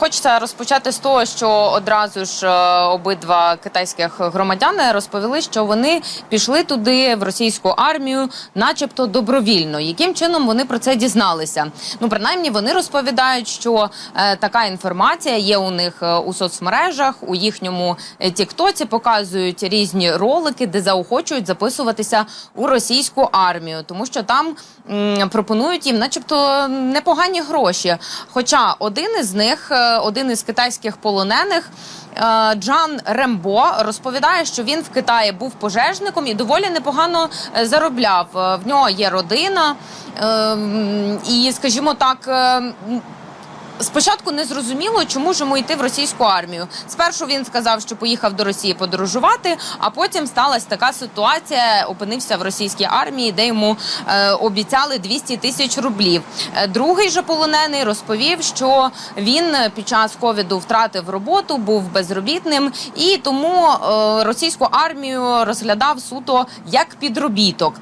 Хочеться розпочати з того, що одразу ж е, обидва китайських громадяни розповіли, що вони пішли туди в російську армію, начебто добровільно. Яким чином вони про це дізналися? Ну, принаймні, вони розповідають, що е, така інформація є у них е, у соцмережах, у їхньому е, тіктоці показують різні ролики, де заохочують записуватися у російську армію, тому що там м, пропонують їм, начебто, непогані гроші. Хоча один із них, один із китайських полонених. е, Джан Рембо розповідає, що він в Китаї був пожежником і доволі непогано е, заробляв. Е, В нього є родина, е, і, скажімо так, Спочатку не зрозуміло, чому ж йому йти в російську армію. Спершу він сказав, що поїхав до Росії подорожувати, а потім сталася така ситуація. Опинився в російській армії, де йому е, обіцяли 200 тисяч рублів. Е, другий же полонений розповів, що він під час ковіду втратив роботу, був безробітним, і тому е, російську армію розглядав суто як підробіток.